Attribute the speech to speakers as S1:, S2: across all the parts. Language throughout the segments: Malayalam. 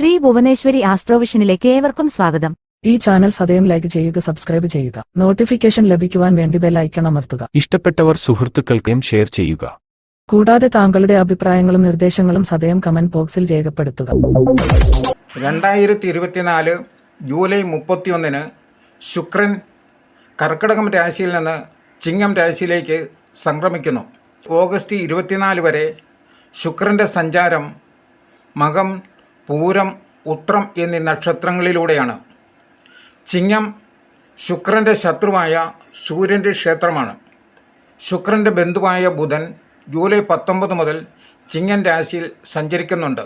S1: ശ്രീ ഭുവനേശ്വരി ആസ്ട്രോവിഷനിലേക്ക് ഏവർക്കും സ്വാഗതം.
S2: ഈ ചാനൽ സദയം ലൈക്ക് ചെയ്യുക സബ്സ്ക്രൈബ് ചെയ്യുക. നോട്ടിഫിക്കേഷൻ ലഭിക്കുവാൻ വേണ്ടി ബെൽ ഐക്കൺ അമർത്തുക.
S3: ഇഷ്ടപ്പെട്ടവർ സുഹൃത്തുക്കൾക്കും ഷെയർ ചെയ്യുക.
S2: കൂടാതെ താങ്കളുടെ അഭിപ്രായങ്ങളും നിർദ്ദേശങ്ങളും സദയം കമന്റ് ബോക്സിൽ രേഖപ്പെടുത്തുക.
S4: രണ്ടായിരത്തി ഇരുപത്തിനാല് ജൂലൈ മുപ്പത്തിയൊന്നിന് ശുക്രൻ കർക്കിടകം രാശിയിൽ നിന്ന് ചിങ്ങം രാശിയിലേക്ക് സംക്രമിക്കുന്നു. ഓഗസ്റ്റ് ഇരുപത്തിനാല് വരെ ശുക്രന്റെ സഞ്ചാരം മകം പൂരം ഉത്രം എന്നീ നക്ഷത്രങ്ങളിലൂടെയാണ്. ചിങ്ങം ശുക്രന്റെ ശത്രുവായ സൂര്യന്റെ ക്ഷേത്രമാണ്. ശുക്രന്റെ ബന്ധുവായ ബുധൻ ജൂലൈ പത്തൊമ്പത് മുതൽ ചിങ്ങൻ രാശിയിൽ സഞ്ചരിക്കുന്നുണ്ട്.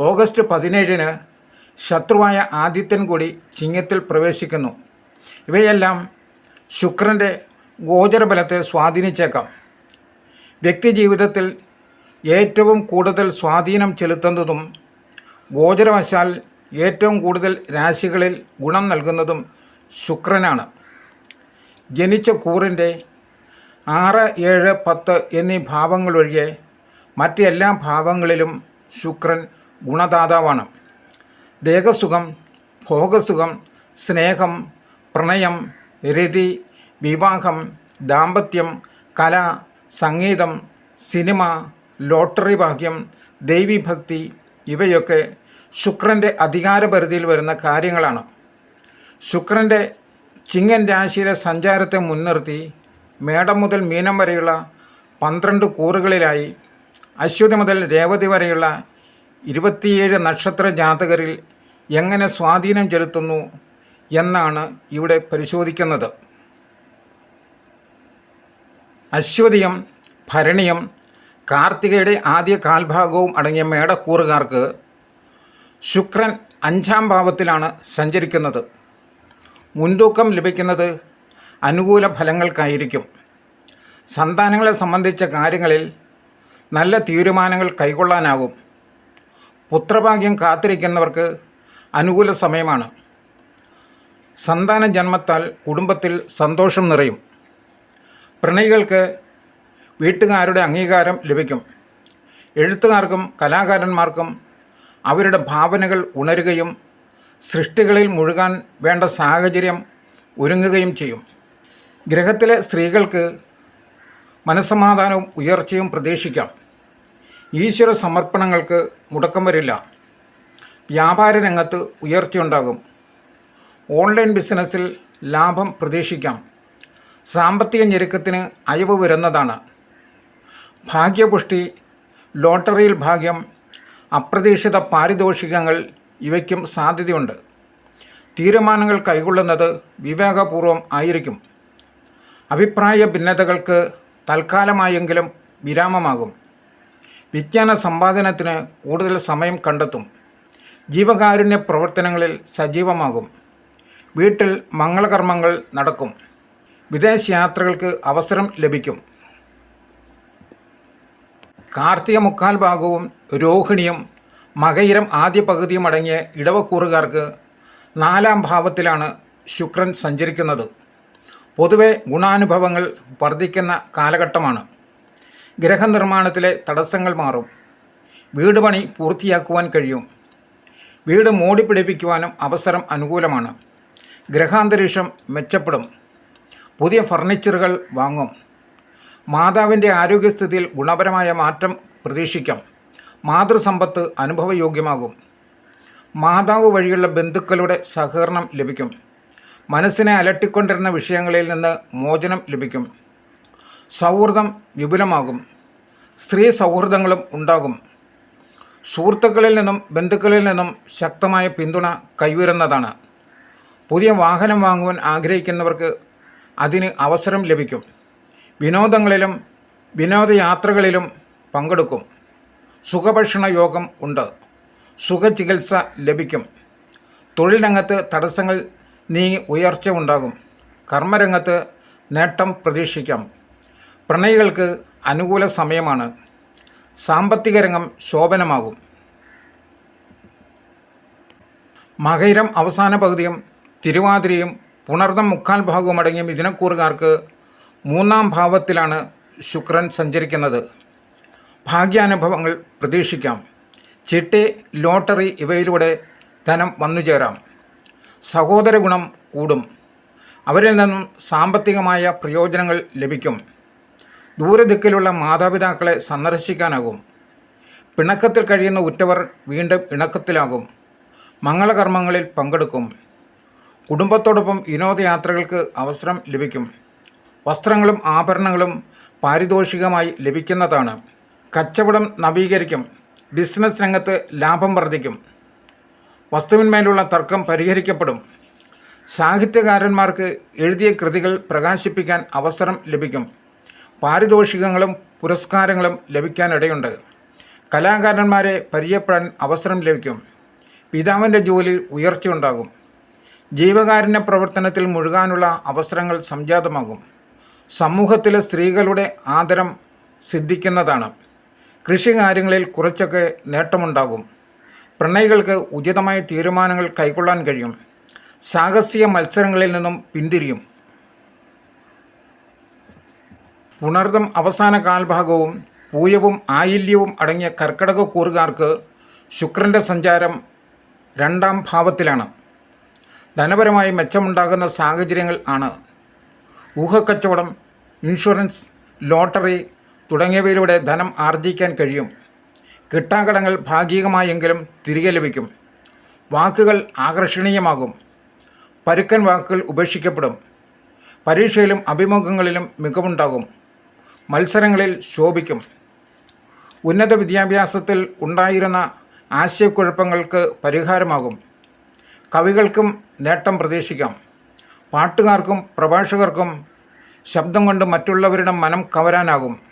S4: ഓഗസ്റ്റ് പതിനേഴിന് ശത്രുവായ ആദിത്യൻ കൂടി ചിങ്ങത്തിൽ പ്രവേശിക്കുന്നു. ഇവയെല്ലാം ശുക്രന്റെ ഗോചരബലത്തെ സ്വാധീനിച്ചേക്കാം. വ്യക്തിജീവിതത്തിൽ ഏറ്റവും കൂടുതൽ സ്വാധീനം ചെലുത്തുന്നതും ഗോചരവശാൽ ഏറ്റവും കൂടുതൽ രാശികളിൽ ഗുണം നൽകുന്നതും ശുക്രനാണ്. ജനിച്ച കൂറിന്റെ ആറ് ഏഴ് പത്ത് എന്നീ ഭാവങ്ങളൊഴികെ മറ്റെല്ലാ ഭാവങ്ങളിലും ശുക്രൻ ഗുണദാതാവാണ്. ദേഹസുഖം ഭോഗസുഖം സ്നേഹം പ്രണയം രതി വിവാഹം ദാമ്പത്യം കല സംഗീതം സിനിമ ലോട്ടറി ഭാഗ്യം ദൈവീഭക്തി ഇവയൊക്കെ ശുക്രന്റെ അധികാരപരിധിയിൽ വരുന്ന കാര്യങ്ങളാണ്. ശുക്രന്റെ ചിങ്ങൻ രാശിയിലെ സഞ്ചാരത്തെ മുൻനിർത്തി മേടം മുതൽ മീനം വരെയുള്ള പന്ത്രണ്ട് കൂറുകളിലായി അശ്വതി മുതൽ രേവതി വരെയുള്ള ഇരുപത്തിയേഴ് നക്ഷത്ര ജാതകരിൽ എങ്ങനെ സ്വാധീനം ചെലുത്തുന്നു എന്നാണ് ഇവിടെ പരിശോധിക്കുന്നത്. അശ്വതിയും ഭരണിയും കാർത്തികയുടെ ആദ്യ കാൽഭാഗവും അടങ്ങിയ മേടക്കൂറുകാർക്ക് ശുക്രൻ അഞ്ചാം ഭാവത്തിലാണ് സഞ്ചരിക്കുന്നത്. മുൻതൂക്കം ലഭിക്കുന്നത് അനുകൂല ഫലങ്ങൾക്കായിരിക്കും. സന്താനങ്ങളെ സംബന്ധിച്ച കാര്യങ്ങളിൽ നല്ല തീരുമാനങ്ങൾ കൈക്കൊള്ളാനാകും പുത്രഭാഗ്യം കാത്തിരിക്കുന്നവർക്ക് അനുകൂല സമയമാണ്. സന്താന ജന്മത്താൽ കുടുംബത്തിൽ സന്തോഷം നിറയും. പ്രണയികൾക്ക് വീട്ടുകാരുടെ അംഗീകാരം ലഭിക്കും. എഴുത്തുകാർക്കും കലാകാരന്മാർക്കും അവരുടെ ഭാവനകൾ ഉണരുകയും സൃഷ്ടികളിൽ മുഴുകാൻ വേണ്ട സാഹചര്യം ഒരുങ്ങുകയും ചെയ്യും. ഗ്രഹത്തിലെ സ്ത്രീകൾക്ക് മനസ്സമാധാനവും ഉയർച്ചയും പ്രതീക്ഷിക്കാം. ഈശ്വര സമർപ്പണങ്ങൾക്ക് മുടക്കം വരില്ല. വ്യാപാര രംഗത്ത് ഉയർച്ചയുണ്ടാകും. ഓൺലൈൻ ബിസിനസ്സിൽ ലാഭം പ്രതീക്ഷിക്കാം. സാമ്പത്തിക ഞെരുക്കത്തിന് അയവ് വരുന്നതാണ്. ഭാഗ്യപുഷ്ടി ലോട്ടറിയിൽ ഭാഗ്യം അപ്രതീക്ഷിത പാരിതോഷികങ്ങൾ ഇവയ്ക്കും സാധ്യതയുണ്ട്. തീരുമാനങ്ങൾ കൈക്കൊള്ളുന്നത് വിവേകപൂർവം ആയിരിക്കും. അഭിപ്രായ ഭിന്നതകൾക്ക് തൽക്കാലമായെങ്കിലും വിരാമമാകും. വിജ്ഞാന സമ്പാദനത്തിന് കൂടുതൽ സമയം കണ്ടെത്തും. ജീവകാരുണ്യ പ്രവർത്തനങ്ങളിൽ സജീവമാകും. വീട്ടിൽ മംഗളകർമ്മങ്ങൾ നടക്കും. വിദേശയാത്രകൾക്ക് അവസരം ലഭിക്കും. കാർത്തിക മുക്കാൽ ഭാഗവും രോഹിണിയും മകയിരം ആദ്യ പകുതിയും അടങ്ങിയ ഇടവക്കൂറുകാർക്ക് നാലാം ഭാവത്തിലാണ് ശുക്രൻ സഞ്ചരിക്കുന്നത്. പൊതുവെ ഗുണാനുഭവങ്ങൾ വർദ്ധിക്കുന്ന കാലഘട്ടമാണ്. ഗ്രഹനിർമ്മാണത്തിലെ തടസ്സങ്ങൾ മാറും. വീട് പണി പൂർത്തിയാക്കുവാൻ കഴിയും. വീട് മൂടിപ്പിടിപ്പിക്കുവാനും അവസരം അനുകൂലമാണ്. ഗ്രഹാന്തരീക്ഷം മെച്ചപ്പെടും. പുതിയ ഫർണിച്ചറുകൾ വാങ്ങും. മാതാവിന്റെ ആരോഗ്യസ്ഥിതിയിൽ ഗുണപരമായ മാറ്റം പ്രതീക്ഷിക്കാം. മാതൃസമ്പത്ത് അനുഭവയോഗ്യമാകും. മാതാവ് വഴിയുള്ള ബന്ധുക്കളുടെ സഹകരണം ലഭിക്കും. മനസ്സിനെ അലട്ടിക്കൊണ്ടിരുന്ന വിഷയങ്ങളിൽ നിന്ന് മോചനം ലഭിക്കും. സൗഹൃദം വിപുലമാകും. സ്ത്രീ സൗഹൃദങ്ങളും ഉണ്ടാകും. സുഹൃത്തുക്കളിൽ നിന്നും ബന്ധുക്കളിൽ നിന്നും ശക്തമായ പിന്തുണ കൈവരുന്നതാണ്. പുതിയ വാഹനം വാങ്ങുവാൻ ആഗ്രഹിക്കുന്നവർക്ക് അതിന് അവസരം ലഭിക്കും. വിനോദങ്ങളിലും വിനോദയാത്രകളിലും പങ്കെടുക്കും. സുഖഭക്ഷണ യോഗം ഉണ്ട്. സുഖചികിത്സ ലഭിക്കും. തൊഴിലിനകത്ത് തടസ്സങ്ങൾ നീങ്ങി ഉയർച്ച ഉണ്ടാകും. കർമ്മരംഗത്ത് നേട്ടം പ്രതീക്ഷിക്കാം. പ്രണയികൾക്ക് അനുകൂല സമയമാണ്. സാമ്പത്തിക രംഗം ശോഭനമാകും. മകൈരം അവസാന പകുതിയും തിരുവാതിരയും പുണർന്ന മുക്കാൽ ഭാഗവും അടങ്ങിയ മിഥുനക്കൂറുകാർക്ക് മൂന്നാം ഭാവത്തിലാണ് ശുക്രൻ സഞ്ചരിക്കുന്നത്. ഭാഗ്യാനുഭവങ്ങൾ പ്രതീക്ഷിക്കാം. ചിട്ടി ലോട്ടറി ഇവയിലൂടെ ധനം വന്നുചേരാം. സഹോദര ഗുണം കൂടും. അവരിൽ നിന്നും സാമ്പത്തികമായ പ്രയോജനങ്ങൾ ലഭിക്കും. ദൂരദിക്കിലുള്ള മാതാപിതാക്കളെ സന്ദർശിക്കാനാകും. പിണക്കത്തിൽ കഴിയുന്ന ഉറ്റവർ വീണ്ടും ഇണക്കത്തിലാകും. മംഗളകർമ്മങ്ങളിൽ പങ്കെടുക്കും. കുടുംബത്തോടൊപ്പം വിനോദയാത്രകൾക്ക് അവസരം ലഭിക്കും. വസ്ത്രങ്ങളും ആഭരണങ്ങളും പാരിതോഷികമായി ലഭിക്കുന്നതാണ്. കച്ചവടം നവീകരിക്കും. ബിസിനസ് രംഗത്ത് ലാഭം വർദ്ധിക്കും. വസ്തുവിന്മേലുള്ള തർക്കം പരിഹരിക്കപ്പെടും. സാഹിത്യകാരന്മാർക്ക് എഴുതിയ കൃതികൾ പ്രകാശിപ്പിക്കാൻ അവസരം ലഭിക്കും. പാരിതോഷികങ്ങളും പുരസ്കാരങ്ങളും ലഭിക്കാനിടയുണ്ട്. കലാകാരന്മാരെ പരിചയപ്പെടാൻ അവസരം ലഭിക്കും. പിതാവിന്റെ ജോലി ഉയർച്ചയുണ്ടാകും. ജീവകാരുണ്യ പ്രവർത്തനത്തിൽ മുഴുകാനുള്ള അവസരങ്ങൾ സംജാതമാകും. സമൂഹത്തിലെ സ്ത്രീകളുടെ ആദരം സിദ്ധിക്കുന്നതാണ്. കൃഷികാര്യങ്ങളിൽ കുറച്ചൊക്കെ നേട്ടമുണ്ടാകും. പ്രണയികൾക്ക് ഉചിതമായ തീരുമാനങ്ങൾ കൈക്കൊള്ളാൻ കഴിയും. സാഹസിക മത്സരങ്ങളിൽ നിന്നും പിന്തിരിയും. പുണർദം അവസാന കാൽഭാഗവും പൂയവും ആയില്യവും അടങ്ങിയ കർക്കിടക കൂറുകാർക്ക് ശുക്രന്റെ സഞ്ചാരം രണ്ടാം ഭാവത്തിലാണ്. ധനപരമായി മെച്ചമുണ്ടാകുന്ന സാഹചര്യങ്ങൾ ആണ്. ഊഹക്കച്ചവടം ഇൻഷുറൻസ് ലോട്ടറി തുടങ്ങിയവയിലൂടെ ധനം ആർജിക്കാൻ കഴിയും. കിട്ടാകടങ്ങൾ ഭാഗികമായെങ്കിലും തിരികെ ലഭിക്കും. വാക്കുകൾ ആകർഷണീയമാകും. പരുക്കൻ വാക്കുകൾ ഉപേക്ഷിക്കപ്പെടും. പരീക്ഷയിലും അഭിമുഖങ്ങളിലും മികവുണ്ടാകും. മത്സരങ്ങളിൽ ശോഭിക്കും. ഉന്നത വിദ്യാഭ്യാസത്തിൽ ഉണ്ടായിരുന്ന ആശയക്കുഴപ്പങ്ങൾക്ക് പരിഹാരമാകും. കവികൾക്കും നേട്ടം പ്രതീക്ഷിക്കാം. പാട്ടുകാർക്കും പ്രഭാഷകർക്കും ശബ്ദം കൊണ്ട് മറ്റുള്ളവരുടെ മനം കവരാനാകും.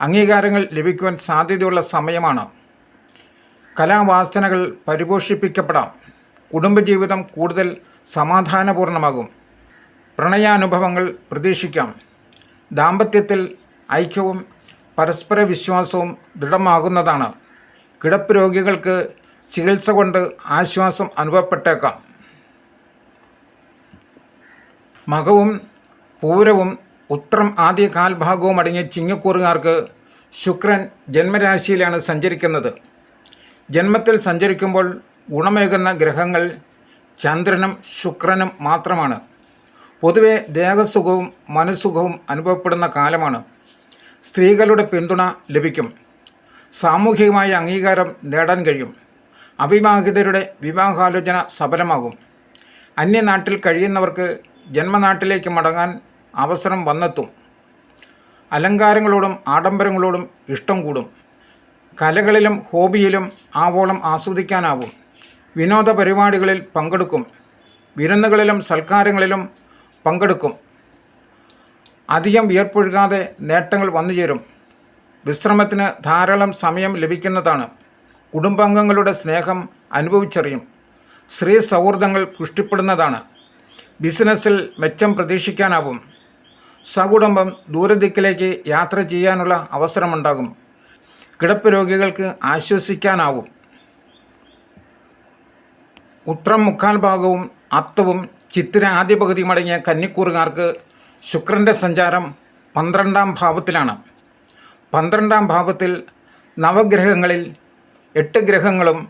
S4: അംഗീകാരങ്ങൾ ലഭിക്കുവാൻ സാധ്യതയുള്ള സമയമാണ്. കലാവാസനകൾ പരിപോഷിപ്പിക്കപ്പെടാം. കുടുംബജീവിതം കൂടുതൽ സമാധാനപൂർണമാകും പ്രണയാനുഭവങ്ങൾ പ്രതീക്ഷിക്കാം. ദാമ്പത്യത്തിൽ ഐക്യവും പരസ്പര വിശ്വാസവും ദൃഢമാകുന്നതാണ്. കിടപ്പ് രോഗികൾക്ക് ചികിത്സ കൊണ്ട് ആശ്വാസം അനുഭവപ്പെട്ടേക്കാം. മകവും പൂരവും ഉത്രം ആദ്യ കാൽഭാഗവും അടങ്ങിയ ചിങ്ങക്കൂറുകാർക്ക് ശുക്രൻ ജന്മരാശിയിലാണ് സഞ്ചരിക്കുന്നത്. ജന്മത്തിൽ സഞ്ചരിക്കുമ്പോൾ ഗുണമേകുന്ന ഗ്രഹങ്ങൾ ചന്ദ്രനും ശുക്രനും മാത്രമാണ്. പൊതുവെ ദേഹസുഖവും മനസ്സുഖവും അനുഭവപ്പെടുന്ന കാലമാണ്. സ്ത്രീകളുടെ പിന്തുണ ലഭിക്കും. സാമൂഹികമായ അംഗീകാരം നേടാൻ കഴിയും. അവിവാഹിതരുടെ വിവാഹാലോചന സഫലമാകും. അന്യനാട്ടിൽ കഴിയുന്നവർക്ക് ജന്മനാട്ടിലേക്ക് മടങ്ങാൻ അവസരം വന്നെത്തും. അലങ്കാരങ്ങളോടും ആഡംബരങ്ങളോടും ഇഷ്ടം കൂടും. കലകളിലും ഹോബിയിലും ആവോളം ആസ്വദിക്കാനാവും. വിനോദ പരിപാടികളിൽ പങ്കെടുക്കും. വിരുന്നുകളിലും സൽക്കാരങ്ങളിലും പങ്കെടുക്കും. അധികം വിയർപ്പൊഴുകാതെ നേട്ടങ്ങൾ വന്നുചേരും. വിശ്രമത്തിന് ധാരാളം സമയം ലഭിക്കുന്നതാണ്. കുടുംബാംഗങ്ങളുടെ സ്നേഹം അനുഭവിച്ചറിയും. സ്ത്രീ സൗഹൃദങ്ങൾ പുഷ്ടിപ്പെടുന്നതാണ്. ബിസിനസ്സിൽ മെച്ചം പ്രതീക്ഷിക്കാനാവും. സകുടുംബം ദൂരദിക്കിലേക്ക് യാത്ര ചെയ്യാനുള്ള അവസരമുണ്ടാകും. കിടപ്പ് രോഗികൾക്ക് ആശ്വസിക്കാനാവും. ഉത്രം മുക്കാൽ ഭാഗവും അത്തവും ചിത്തിര ആദ്യ പകുതിയും അടങ്ങിയ കന്നിക്കൂറുകാർക്ക് ശുക്രന്റെ സഞ്ചാരം പന്ത്രണ്ടാം ഭാവത്തിലാണ്. പന്ത്രണ്ടാം ഭാവത്തിൽ നവഗ്രഹങ്ങളിൽ എട്ട് ഗ്രഹങ്ങളും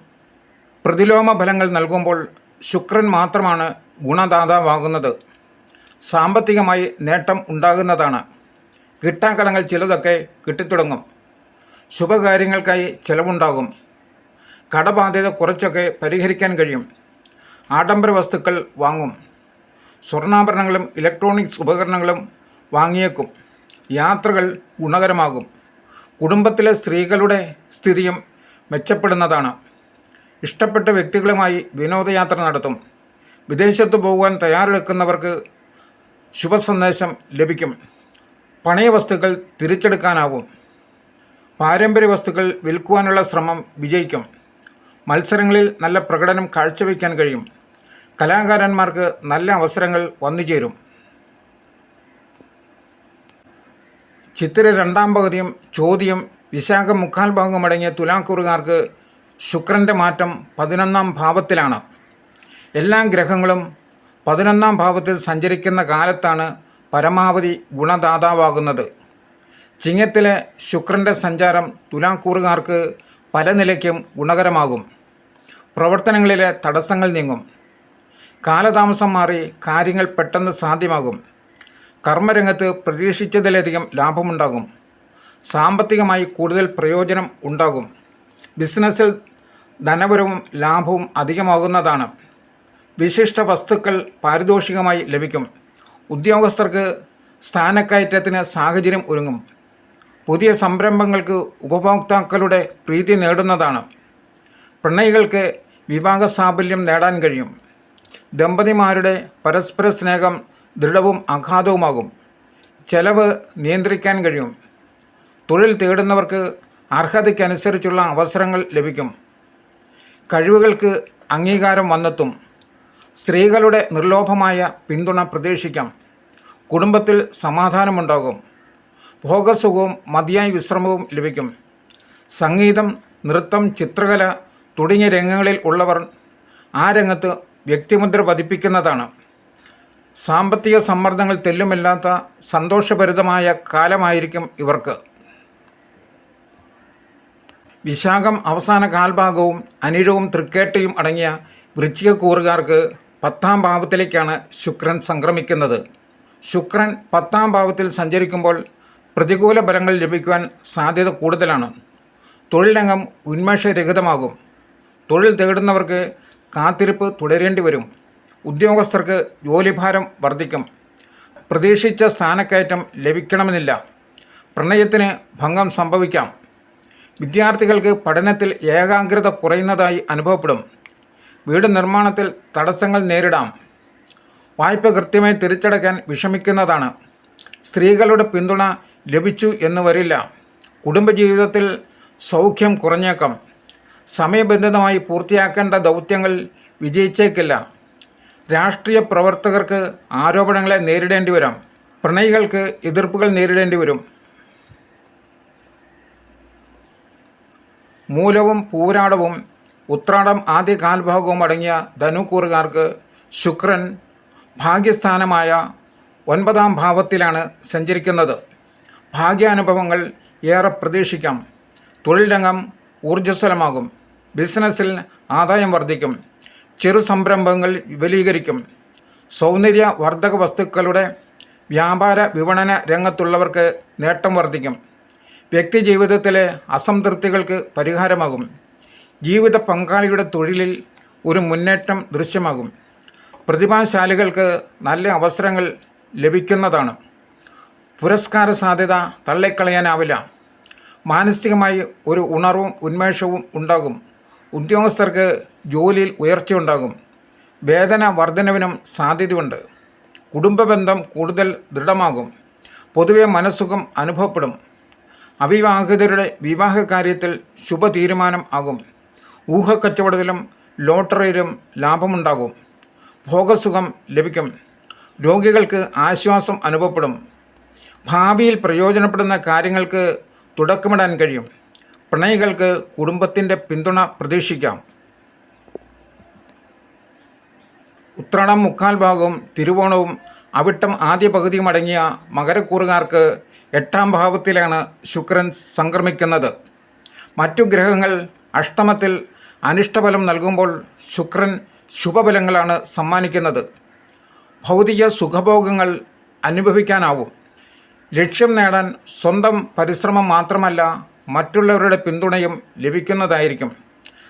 S4: പ്രതിലോമ ഫലങ്ങൾ നൽകുമ്പോൾ ശുക്രൻ മാത്രമാണ് ഗുണദാതാവാകുന്നത്. സാമ്പത്തികമായി നേട്ടം ഉണ്ടാകുന്നതാണ്. കിട്ടാക്കടങ്ങൾ ചിലതൊക്കെ കിട്ടിത്തുടങ്ങും. ശുഭകാര്യങ്ങൾക്കായി ചിലവുണ്ടാകും. കടബാധ്യത കുറച്ചൊക്കെ പരിഹരിക്കാൻ കഴിയും. ആഡംബര വസ്തുക്കൾ വാങ്ങും. സ്വർണാഭരണങ്ങളും ഇലക്ട്രോണിക്സ് ഉപകരണങ്ങളും വാങ്ങിയേക്കും. യാത്രകൾ ഗുണകരമാകും. കുടുംബത്തിലെ സ്ത്രീകളുടെ സ്ഥിതിയും മെച്ചപ്പെടുന്നതാണ്. ഇഷ്ടപ്പെട്ട വ്യക്തികളുമായി വിനോദയാത്ര നടത്തും. വിദേശത്ത് പോകുവാൻ തയ്യാറെടുക്കുന്നവർക്ക് ശുഭസന്ദേശം ലഭിക്കും. പണയ വസ്തുക്കൾ തിരിച്ചെടുക്കാനാവും. പാരമ്പര്യ വസ്തുക്കൾ വിൽക്കുവാനുള്ള ശ്രമം വിജയിക്കും. മത്സരങ്ങളിൽ നല്ല പ്രകടനം കാഴ്ചവെക്കാൻ കഴിയും. കലാകാരന്മാർക്ക് നല്ല അവസരങ്ങൾ വന്നുചേരും. ചിത്ര രണ്ടാം പകുതിയും ചോദ്യം വിശാഖ മുക്കാൽ ഭാഗം അടങ്ങിയ തുലാക്കൂറുകാർക്ക് ശുക്രന്റെ മാറ്റം പതിനൊന്നാം ഭാവത്തിലാണ്. എല്ലാ ഗ്രഹങ്ങളും പതിനൊന്നാം ഭാവത്തിൽ സഞ്ചരിക്കുന്ന കാലത്താണ് പരമാവധി ഗുണദാതാവാകുന്നത്. ചിങ്ങത്തിലെ ശുക്രന്റെ സഞ്ചാരം തുലാക്കൂറുകാർക്ക് പല നിലയ്ക്കും ഗുണകരമാകും. പ്രവർത്തനങ്ങളിലെ തടസ്സങ്ങൾ നീങ്ങും. കാലതാമസം മാറി കാര്യങ്ങൾ പെട്ടെന്ന് സാധ്യമാകും. കർമ്മരംഗത്ത് പ്രതീക്ഷിച്ചതിലധികം ലാഭമുണ്ടാകും. സാമ്പത്തികമായി കൂടുതൽ പ്രയോജനം ഉണ്ടാകും. ബിസിനസ്സിൽ ധനപരവും ലാഭവും അധികമാകുന്നതാണ്. വിശിഷ്ട വസ്തുക്കൾ പാരിതോഷികമായി ലഭിക്കും. ഉദ്യോഗസ്ഥർക്ക് സ്ഥാനക്കയറ്റത്തിന് സാഹചര്യം ഒരുങ്ങും. പുതിയ സംരംഭങ്ങൾക്ക് ഉപഭോക്താക്കളുടെ പ്രീതി നേടുന്നതാണ്. പ്രണയികൾക്ക് വിവാഹ സാഫല്യം നേടാൻ കഴിയും. ദമ്പതിമാരുടെ പരസ്പര സ്നേഹം ദൃഢവും അഗാധവുമാകും ചെലവ് നിയന്ത്രിക്കാൻ കഴിയും. തൊഴിൽ തേടുന്നവർക്ക് അർഹതയ്ക്കനുസരിച്ചുള്ള അവസരങ്ങൾ ലഭിക്കും. കഴിവുകൾക്ക് അംഗീകാരം വന്നെത്തും. സ്ത്രീകളുടെ നിർലോഭമായ പിന്തുണ പ്രതീക്ഷിക്കാം. കുടുംബത്തിൽ സമാധാനമുണ്ടാകും. ഭോഗസുഖവും മതിയായ വിശ്രമവും ലഭിക്കും. സംഗീതം നൃത്തം ചിത്രകല തുടങ്ങിയ രംഗങ്ങളിൽ ഉള്ളവർ ആ രംഗത്ത് വ്യക്തിമുദ്ര പതിപ്പിക്കുന്നതാണ്. സാമ്പത്തിക സമ്മർദ്ദങ്ങൾ തെല്ലുമില്ലാത്ത സന്തോഷഭരിതമായ കാലമായിരിക്കും ഇവർക്ക്. വിശാഖം അവസാന കാൽഭാഗവും അനിഴവും തൃക്കേട്ടയും അടങ്ങിയ വൃശ്ചികക്കൂറുകാർക്ക് പത്താം ഭാവത്തിലേക്കാണ് ശുക്രൻ സംക്രമിക്കുന്നത്. ശുക്രൻ പത്താം ഭാവത്തിൽ സഞ്ചരിക്കുമ്പോൾ പ്രതികൂല ഫലങ്ങൾ ലഭിക്കുവാൻ സാധ്യത കൂടുതലാണ്. തൊഴിൽ രംഗം ഉന്മേഷരഹിതമാകും. തൊഴിൽ തേടുന്നവർക്ക് കാത്തിരിപ്പ് തുടരേണ്ടി വരും. ഉദ്യോഗസ്ഥർക്ക് ജോലിഭാരം വർദ്ധിക്കും. പ്രതീക്ഷിച്ച സ്ഥാനക്കയറ്റം ലഭിക്കണമെന്നില്ല. പ്രണയത്തിന് ഭംഗം സംഭവിക്കാം. വിദ്യാർത്ഥികൾക്ക് പഠനത്തിൽ ഏകാഗ്രത കുറയുന്നതായി അനുഭവപ്പെടും. വീട് നിർമ്മാണത്തിൽ തടസ്സങ്ങൾ നേരിടാം. വായ്പ കൃത്യമായി തിരിച്ചടയ്ക്കാൻ വിഷമിക്കുന്നതാണ്. സ്ത്രീകളുടെ പിന്തുണ ലഭിച്ചു എന്ന് വരില്ല. കുടുംബജീവിതത്തിൽ സൗഖ്യം കുറഞ്ഞേക്കാം. സമയബന്ധിതമായി പൂർത്തിയാക്കേണ്ട ദൗത്യങ്ങൾ വിജയിച്ചേക്കില്ല. രാഷ്ട്രീയ പ്രവർത്തകർക്ക് ആരോപണങ്ങളെ നേരിടേണ്ടി വരാം. പ്രണയികൾക്ക് എതിർപ്പുകൾ നേരിടേണ്ടി വരും. മൂലവും പൂരാടവും ഉത്രാടം ആദ്യ കാൽഭാഗവും അടങ്ങിയ ധനുക്കൂറുകാർക്ക് ശുക്രൻ ഭാഗ്യസ്ഥാനമായ ഒൻപതാം ഭാവത്തിലാണ് സഞ്ചരിക്കുന്നത്. ഭാഗ്യാനുഭവങ്ങൾ ഏറെ പ്രതീക്ഷിക്കാം. തൊഴിൽ രംഗം ഊർജസ്വലമാകും. ബിസിനസ്സിൽ ആദായം വർദ്ധിക്കും. ചെറു സംരംഭങ്ങൾ വിപുലീകരിക്കും. സൗന്ദര്യ വർദ്ധക വസ്തുക്കളുടെ വ്യാപാര വിപണന രംഗത്തുള്ളവർക്ക് നേട്ടം വർദ്ധിക്കും. വ്യക്തി ജീവിതത്തിലെ അസംതൃപ്തികൾക്ക് പരിഹാരമാകും. ജീവിത പങ്കാളിയുടെ തൊഴിലിൽ ഒരു മുന്നേറ്റം ദൃശ്യമാകും. പ്രതിഭാശാലികൾക്ക് നല്ല അവസരങ്ങൾ ലഭിക്കുന്നതാണ്. പുരസ്കാര സാധ്യത തള്ളിക്കളയാനാവില്ല. മാനസികമായി ഒരു ഉണർവും ഉന്മേഷവും ഉണ്ടാകും. ഉദ്യോഗസ്ഥർക്ക് ജോലിയിൽ ഉയർച്ചയുണ്ടാകും വേതന വർധനവിനും സാധ്യതയുണ്ട്. കുടുംബബന്ധം കൂടുതൽ ദൃഢമാകും. പൊതുവെ മനസ്സുഖം അനുഭവപ്പെടും. അവിവാഹിതരുടെ വിവാഹ കാര്യത്തിൽ ശുഭ തീരുമാനം ആകും. ഊഹക്കച്ചവടത്തിലും ലോട്ടറിയിലും ലാഭമുണ്ടാകും. ഭോഗസുഖം ലഭിക്കും. രോഗികൾക്ക് ആശ്വാസം അനുഭവപ്പെടും. ഭാവിയിൽ പ്രയോജനപ്പെടുന്ന കാര്യങ്ങൾക്ക് തുടക്കമിടാൻ കഴിയും. പ്രണയികൾക്ക് കുടുംബത്തിന്റെ പിന്തുണ പ്രതീക്ഷിക്കാം. ഉത്രാടം മുക്കാൽ ഭാഗവും തിരുവോണവും അവിട്ടം ആദ്യ പകുതിയും അടങ്ങിയ മകരക്കൂറുകാർക്ക് എട്ടാം ഭാവത്തിലാണ് ശുക്രൻ സംക്രമിക്കുന്നത്. മറ്റു ഗ്രഹങ്ങൾ അഷ്ടമത്തിൽ അനിഷ്ടഫലം നൽകുമ്പോൾ ശുക്രൻ ശുഭഫലങ്ങളാണ് സമ്മാനിക്കുന്നത്. ഭൗതിക സുഖഭോഗങ്ങൾ അനുഭവിക്കാനാവും. ലക്ഷ്യം നേടാൻ സ്വന്തം പരിശ്രമം മാത്രമല്ല മറ്റുള്ളവരുടെ പിന്തുണയും ലഭിക്കുന്നതായിരിക്കും.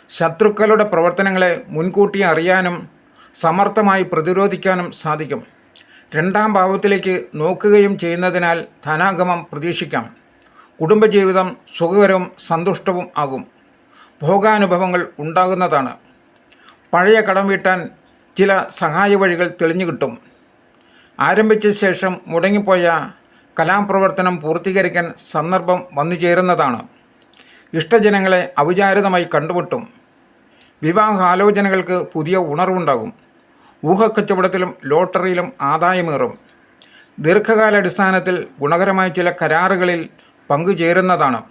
S4: ശത്രുക്കളുടെ പ്രവർത്തനങ്ങളെ മുൻകൂട്ടി അറിയാനും സമർത്ഥമായി പ്രതിരോധിക്കാനും സാധിക്കും. രണ്ടാം ഭാവത്തിലേക്ക് നോക്കുകയും ചെയ്യുന്നതിനാൽ ധനാഗമം പ്രതീക്ഷിക്കാം. കുടുംബജീവിതം സുഖകരവും സന്തുഷ്ടവും ആകും. ഭോഗാനുഭവങ്ങൾ ഉണ്ടാകുന്നതാണ്. പഴയ കടം വീട്ടാൻ ചില സഹായ വഴികൾ തെളിഞ്ഞു കിട്ടും. ആരംഭിച്ച ശേഷം മുടങ്ങിപ്പോയ കലാപ്രവർത്തനം പൂർത്തീകരിക്കാൻ സന്ദർഭം വന്നു ചേരുന്നതാണ്. ഇഷ്ടജനങ്ങളെ അവിചാരിതമായി കണ്ടുമുട്ടും. വിവാഹാലോചനകൾക്ക് പുതിയ ഉണർവുണ്ടാകും. ഊഹക്കച്ചവടത്തിലും ലോട്ടറിയിലും ആദായമേറും. ദീർഘകാലാടിസ്ഥാനത്തിൽ ഗുണകരമായ ചില കരാറുകളിൽ പങ്കുചേരുന്നതാണ്.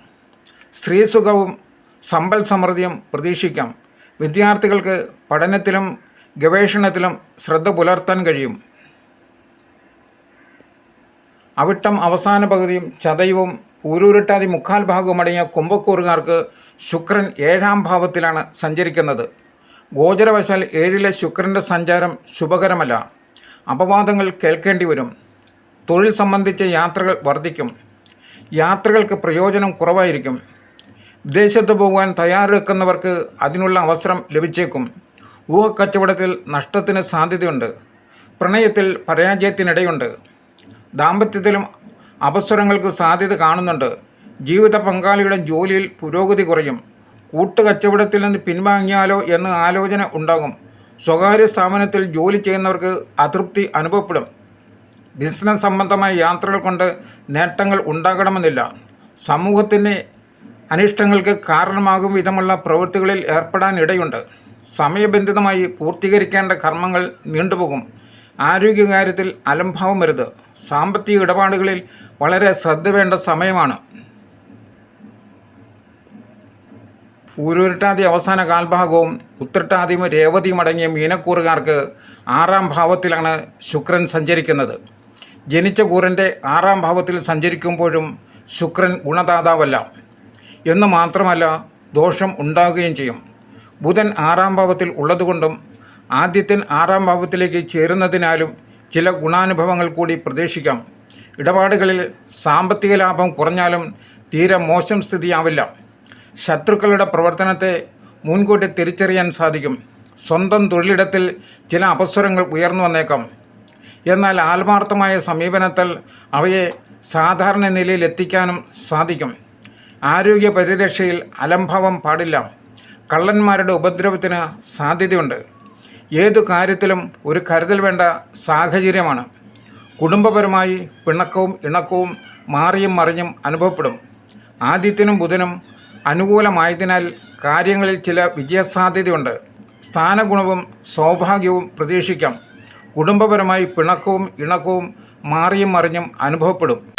S4: സ്ത്രീസുഖവും സമ്പൽ സമൃദ്ധിയും പ്രതീക്ഷിക്കാം. വിദ്യാർത്ഥികൾക്ക് പഠനത്തിലും ഗവേഷണത്തിലും ശ്രദ്ധ പുലർത്താൻ കഴിയും. അവിട്ടം അവസാന പകുതിയും ചതയവും പൂരൂരുട്ടാതി മുക്കാൽ ഭാഗമടങ്ങിയ കുംഭക്കൂറുകാർക്ക് ശുക്രൻ ഏഴാം ഭാവത്തിലാണ് സഞ്ചരിക്കുന്നത്. ഗോചരവശാൽ ഏഴിലെ ശുക്രന്റെ സഞ്ചാരം ശുഭകരമല്ല. അപവാദങ്ങൾ കേൾക്കേണ്ടി വരും. തൊഴിൽ സംബന്ധിച്ച യാത്രകൾ വർദ്ധിക്കും. യാത്രകൾക്ക് പ്രയോജനം കുറവായിരിക്കും. വിദേശത്ത് പോകാൻ തയ്യാറെടുക്കുന്നവർക്ക് അതിനുള്ള അവസരം ലഭിച്ചേക്കും. ഊഹക്കച്ചവടത്തിൽ നഷ്ടത്തിന് സാധ്യതയുണ്ട്. പ്രണയത്തിൽ പരാജയത്തിനിടയുണ്ട്. ദാമ്പത്യത്തിലും അപസ്വരങ്ങൾക്ക് സാധ്യത കാണുന്നുണ്ട്. ജീവിത പങ്കാളിയുടെ ജോലിയിൽ പുരോഗതി കുറയും. കൂട്ടുകച്ചവടത്തിൽ നിന്ന് പിൻവാങ്ങിയാലോ എന്ന് ആലോചന ഉണ്ടാകും. സ്വകാര്യ സ്ഥാപനത്തിൽ ജോലി ചെയ്യുന്നവർക്ക് അതൃപ്തി അനുഭവപ്പെടും. ബിസിനസ് സംബന്ധമായ യാത്രകൾ കൊണ്ട് നേട്ടങ്ങൾ ഉണ്ടാകണമെന്നില്ല. സമൂഹത്തിന്റെ അനിഷ്ടങ്ങൾക്ക് കാരണമാകും വിധമുള്ള പ്രവൃത്തികളിൽ ഏർപ്പെടാൻ ഇടയുണ്ട്. സമയബന്ധിതമായി പൂർത്തീകരിക്കേണ്ട കർമ്മങ്ങൾ നീണ്ടുപോകും. ആരോഗ്യകാര്യത്തിൽ അലംഭാവം വരുത് സാമ്പത്തിക ഇടപാടുകളിൽ വളരെ ശ്രദ്ധ വേണ്ട സമയമാണ്. ഊരുരുട്ടാതി അവസാന കാൽഭാഗവും ഉത്രട്ടാതിയും രേവതിയും അടങ്ങിയ മീനക്കൂറുകാർക്ക് ആറാം ഭാവത്തിലാണ് ശുക്രൻ സഞ്ചരിക്കുന്നത്. ജനിച്ച കൂറിന്റെ ആറാം ഭാവത്തിൽ സഞ്ചരിക്കുമ്പോഴും ശുക്രൻ ഗുണദാതാവല്ല. എന്ന് മാത്രമല്ല ദോഷം ഉണ്ടാകുകയും ചെയ്യും. ബുധൻ ആറാം ഭാവത്തിൽ ഉള്ളതുകൊണ്ടും ആദ്യത്തിൻ ആറാം ഭാവത്തിലേക്ക് ചേരുന്നതിനാലും ചില ഗുണാനുഭവങ്ങൾ കൂടി പ്രതീക്ഷിക്കാം. ഇടപാടുകളിൽ സാമ്പത്തിക ലാഭം കുറഞ്ഞാലും തീരെ മോശം സ്ഥിതിയാവില്ല. ശത്രുക്കളുടെ പ്രവർത്തനത്തെ മുൻകൂട്ടി തിരിച്ചറിയാൻ സാധിക്കും. സ്വന്തം തൊഴിലിടത്തിൽ ചില അപസ്വരങ്ങൾ ഉയർന്നു വന്നേക്കാം. എന്നാൽ ആത്മാർത്ഥമായ സമീപനത്താൽ അവയെ സാധാരണ നിലയിലെത്തിക്കാനും സാധിക്കും. ആരോഗ്യ പരിരക്ഷയിൽ അലംഭാവം പാടില്ല. കള്ളന്മാരുടെ ഉപദ്രവത്തിന് സാധ്യതയുണ്ട്. ഏതു കാര്യത്തിലും ഒരു കരുതൽ വേണ്ട സാഹചര്യമാണ്. കുടുംബപരമായി പിണക്കവും ഇണക്കവും മാറിയും മറിഞ്ഞും അനുഭവപ്പെടും. ആദിത്യനും ബുധനും അനുകൂലമായതിനാൽ കാര്യങ്ങളിൽ ചില വിജയസാധ്യതയുണ്ട്. സ്ഥാനഗുണവും സൗഭാഗ്യവും പ്രതീക്ഷിക്കാം. കുടുംബപരമായി പിണക്കവും ഇണക്കവും മാറിയും മറിഞ്ഞും അനുഭവപ്പെടും.